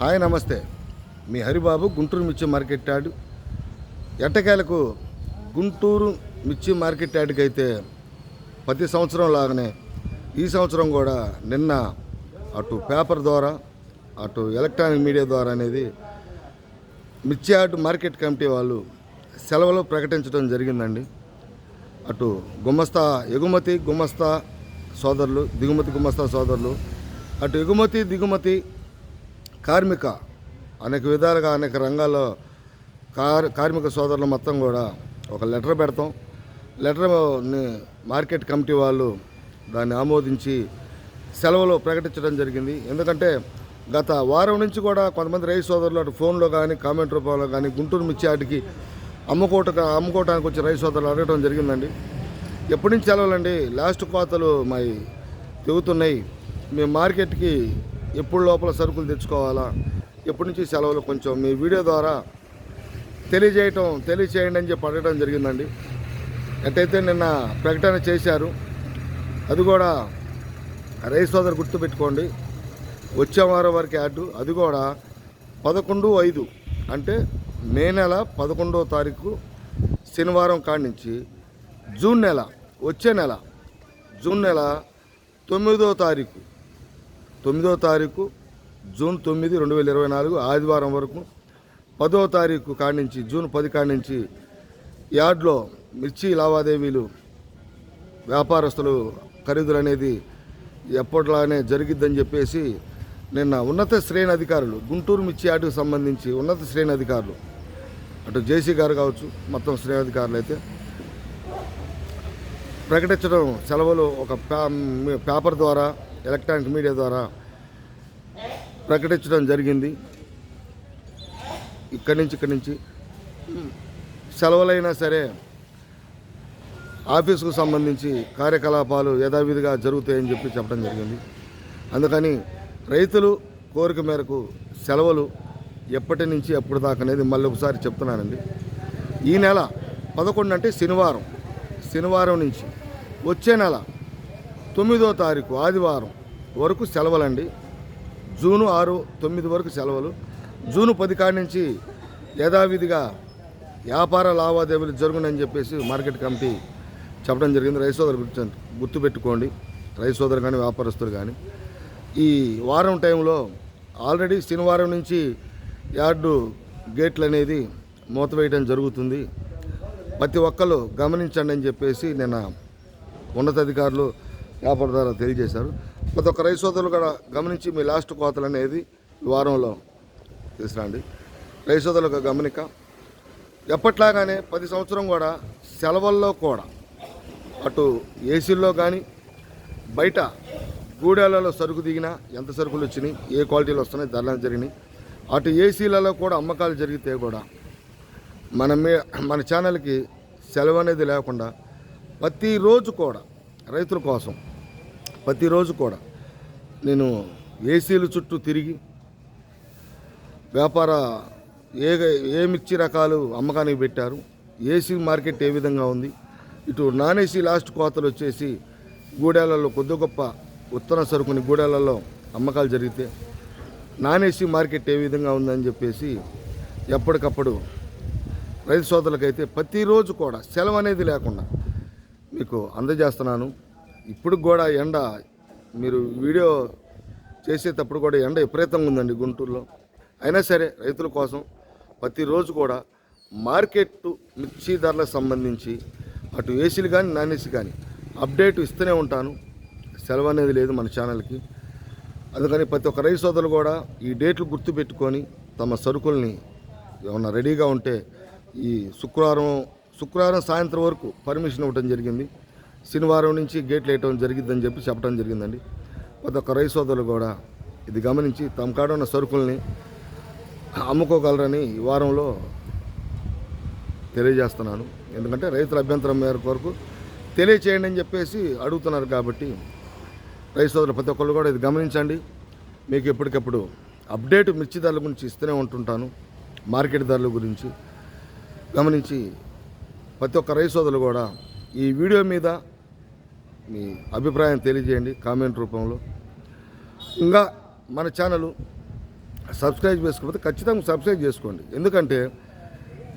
Hi నమస్తే. మీ హరిబాబు గుంటూరు మిర్చి market yard. ఎట్టకేలకు గుంటూరు మిర్చి మార్కెట్ యార్డ్కి అయితే ప్రతి సంవత్సరం లాగానే ఈ సంవత్సరం కూడా నిన్న అటు పేపర్ ద్వారా అటు ఎలక్ట్రానిక్ మీడియా ద్వారా అనేది మిర్చి యార్డ్ మార్కెట్ కమిటీ వాళ్ళు సెలవులు ప్రకటించడం జరిగిందండి. అటు గుమస్తా ఎగుమతి గుమస్తా సోదరులు దిగుమతి గుమస్తా సోదరులు అటు ఎగుమతి దిగుమతి కార్మిక అనేక విధాలుగా అనేక రంగాల్లో కార్ కార్మిక సోదరులు మొత్తం కూడా ఒక లెటర్ పెడతాం. లెటర్ని మార్కెట్ కమిటీ వాళ్ళు దాన్ని ఆమోదించి సెలవులు ప్రకటించడం జరిగింది. ఎందుకంటే గత వారం నుంచి కూడా కొంతమంది రైతు సోదరులు అటు ఫోన్లో కానీ కామెంట్ రూపంలో కానీ గుంటూరు మిర్చి ఆటికి అమ్ముకోట అమ్ముకోవటానికి వచ్చి రైతు సోదరులు అడగడం జరిగిందండి. ఎప్పటి నుంచి సెలవులండి? లాస్ట్ కోతలు మావి తెగుతున్నాయి మేము మార్కెట్కి ఎప్పుడు లోపల సరుకులు తెచ్చుకోవాలా? ఎప్పటి నుంచి సెలవులు కొంచెం మీ వీడియో ద్వారా తెలియజేయటం తెలియచేయండి అని చెప్పి అడగడం జరిగిందండి. ఎట్టయితే నిన్న ప్రకటన చేశారు అది కూడా రైస్ సోదరు గుర్తుపెట్టుకోండి. వచ్చే వారం వరకు యాడ్ అది కూడా పదకొండు ఐదు అంటే మే నెల పదకొండవ తారీఖు శనివారం కాడి నుంచి జూన్ నెల వచ్చే నెల జూన్ నెల తొమ్మిదో తారీఖు తొమ్మిదో తారీఖు జూన్ తొమ్మిది రెండు వేల ఇరవై నాలుగు ఆదివారం వరకు. పదో తారీఖు కాడి నుంచి జూన్ పది కాడి నుంచి యార్డ్లో మిర్చి లావాదేవీలు వ్యాపారస్తులు ఖరీదులు అనేది ఎప్పట్లానే జరిగిద్దని చెప్పేసి నిన్న ఉన్నత శ్రేణి అధికారులు గుంటూరు మిర్చి యార్డుకు సంబంధించి ఉన్నత శ్రేణి అధికారులు అటు జేసీ గారు కావచ్చు మొత్తం శ్రేణి అధికారులు అయితే ప్రకటించడం సెలవులు ఒక పే- పేపర్ ద్వారా ఎలక్ట్రానిక్ మీడియా ద్వారా ప్రకటించడం జరిగింది. ఇక్కడి నుంచి ఇక్కడి నుంచి. సెలవులైనా సరే ఆఫీసుకు సంబంధించి కార్యకలాపాలు యథావిధిగా జరుగుతాయని చెప్పి చెప్పడం జరిగింది. అందుకని రైతులు కోరిక మేరకు సెలవులు ఎప్పటి నుంచి ఎప్పుడు దాకా అనేది మళ్ళీ ఒకసారి చెప్తున్నానండి. ఈ నెల పదకొండు అంటే శనివారం. శనివారం నుంచి వచ్చే నెల తొమ్మిదో తారీఖు ఆదివారం వరకు సెలవులండి. జూను ఆరు తొమ్మిది వరకు సెలవులు. జూను పది కాడి నుంచి యథావిధిగా వ్యాపార లావాదేవీలు జరుగునని చెప్పేసి మార్కెట్ కమిటీ చెప్పడం జరిగింది. రైతు సోదరు గుర్తు గుర్తుపెట్టుకోండి. రైతు సోదరు కానీ వ్యాపారస్తులు కానీ ఈ వారం టైంలో ఆల్రెడీ శనివారం నుంచి యార్డు గేట్లు అనేది మూతవేయడం జరుగుతుంది. ప్రతి ఒక్కరు గమనించండి అని చెప్పేసి నిన్న ఉన్నతాధికారులు వ్యాపారదారు తెలియజేశారు. ప్రతి ఒక్క రైతు సోదరులు కూడా గమనించి మీ లాస్ట్ కోతలు అనేది వారంలో తీసుకురండి. రైతు సోదరులకు గమనిక ఎప్పట్లాగానే పది సంవత్సరం కూడా సెలవుల్లో కూడా అటు ఏసీల్లో కానీ బయట గూడెలలో సరుకు దిగినా ఎంత సరుకులు వచ్చినాయి ఏ క్వాలిటీలు వస్తున్నాయి ధరలు జరిగినాయి అటు ఏసీలలో కూడా అమ్మకాలు జరిగితే కూడా మన మీ మన ఛానల్కి సెలవు అనేది లేకుండా ప్రతిరోజు కూడా రైతుల కోసం ప్రతిరోజు కూడా నేను ఏసీల చుట్టూ తిరిగి వ్యాపార ఏ ఏ మిర్చి రకాలు అమ్మకానికి పెట్టారు ఏసీ మార్కెట్ ఏ విధంగా ఉంది ఇటు నాన్ ఏసీ లాస్ట్ కోతలు వచ్చేసి గూడాలలో కొద్ది గొప్ప ఉత్తర సరుకుని గూడాలలో అమ్మకాలు జరిగితే నాన్ ఏసీ మార్కెట్ ఏ విధంగా ఉందని చెప్పేసి ఎప్పటికప్పుడు రైతు సోదరులకైతే ప్రతిరోజు కూడా సెలవు అనేది లేకుండా మీకు అందజేస్తున్నాను. ఇప్పుడు కూడా ఎండ మీరు వీడియో చేసేటప్పుడు కూడా ఎండ విపరీతంగా ఉందండి గుంటూరులో. అయినా సరే రైతుల కోసం ప్రతిరోజు కూడా మార్కెట్ మిర్చి ధరలకు సంబంధించి అటు ఏసీలు కానీ నాన్ ఏసీ కానీ అప్డేట్ ఇస్తూనే ఉంటాను. సెలవు అనేది లేదు మన ఛానల్కి. అందుకని ప్రతి ఒక్క రైతు సోదరులు కూడా ఈ డేట్లు గుర్తుపెట్టుకొని తమ సరుకుల్ని ఏమన్నా రెడీగా ఉంటే ఈ శుక్రవారం శుక్రవారం సాయంత్రం వరకు పర్మిషన్ ఇవ్వడం జరిగింది. శనివారం నుంచి గేట్లు వేయటం జరిగిద్దని చెప్పి చెప్పడం జరిగిందండి. ప్రతి ఒక్క రైతు సోదరులు కూడా ఇది గమనించి తమ కాడ ఉన్న సరుకుల్ని అమ్ముకోగలరని ఈ వారంలో తెలియజేస్తున్నాను. ఎందుకంటే రైతుల అభ్యంతరం మేరకు వరకు తెలియచేయండి అని చెప్పేసి అడుగుతున్నారు కాబట్టి రైతు సోదరులు ప్రతి ఒక్కళ్ళు కూడా ఇది గమనించండి. మీకు ఎప్పటికప్పుడు అప్డేట్ మిర్చి ధరల గురించి ఇస్తూనే ఉంటుంటాను. మార్కెట్ ధరల గురించి గమనించి ప్రతి ఒక్క రైతు కూడా ఈ వీడియో మీద మీ అభిప్రాయం తెలియజేయండి కామెంట్ రూపంలో. ఇంకా మన ఛానల్ సబ్స్క్రైబ్ చేసుకోకపోతే ఖచ్చితంగా సబ్స్క్రైబ్ చేసుకోండి. ఎందుకంటే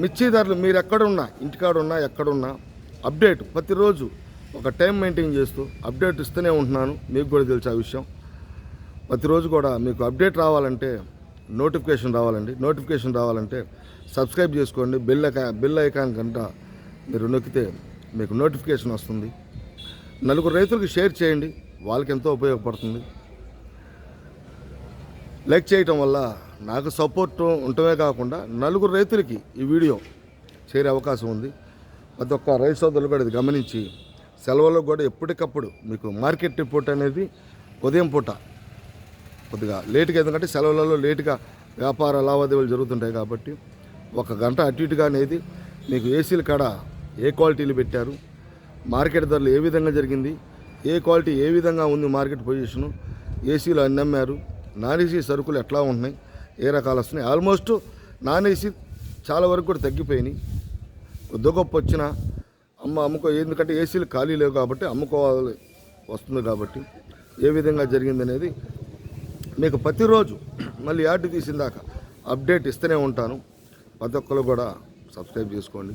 మిర్చి ధరలు మీరు ఎక్కడున్నా ఇంటికాడ ఉన్నా ఎక్కడున్నా అప్డేట్ ప్రతిరోజు ఒక టైం మెయింటైన్ చేస్తూ అప్డేట్ ఇస్తూనే ఉంటున్నాను. మీకు కూడా తెలుసు ఆ విషయం. ప్రతిరోజు కూడా మీకు అప్డేట్ రావాలంటే నోటిఫికేషన్ రావాలండి. నోటిఫికేషన్ రావాలంటే సబ్స్క్రైబ్ చేసుకోండి. బెల్ ఐకా బెల్ ఐకాన్ కంట మీరు నొక్కితే మీకు నోటిఫికేషన్ వస్తుంది. నలుగురు రైతులకు షేర్ చేయండి వాళ్ళకి ఎంతో ఉపయోగపడుతుంది. లైక్ చేయటం వల్ల నాకు సపోర్ట్ ఉండటమే కాకుండా నలుగురు రైతులకి ఈ వీడియో చేరే అవకాశం ఉంది. ప్రతి ఒక్క రైతు సోదరులు కూడా ఇది గమనించి సెలవుల్లో కూడా ఎప్పటికప్పుడు మీకు మార్కెట్ రిపోర్ట్ అనేది ఉదయం పూట కొద్దిగా లేటుగా ఎందుకంటే సెలవులలో లేటుగా వ్యాపార లావాదేవీలు జరుగుతుంటాయి కాబట్టి ఒక గంట అటు ఇటుగా అనేది మీకు ఏసీల కాడ ఏ క్వాలిటీలు పెట్టారు మార్కెట్ ధరలు ఏ విధంగా జరిగింది ఏ క్వాలిటీ ఏ విధంగా ఉంది మార్కెట్ పొజిషను ఏసీలు అన్ని అమ్మారు నాన్ ఏసీ సరుకులు ఎట్లా ఉంటున్నాయి ఏ రకాలు వస్తున్నాయి. ఆల్మోస్ట్ నాన్ ఏసీ చాలా వరకు కూడా తగ్గిపోయినాయి. కొద్ది గొప్ప వచ్చినా అమ్మ అమ్ముకో ఎందుకంటే ఏసీలు ఖాళీ లేవు కాబట్టి అమ్ముకోవాలి వస్తుంది కాబట్టి ఏ విధంగా జరిగిందనేది మీకు ప్రతిరోజు మళ్ళీ యాడ్ తీసిన దాకా అప్డేట్ ఇస్తూనే ఉంటాను. ప్రతి ఒక్కరు కూడా సబ్స్క్రైబ్ చేసుకోండి.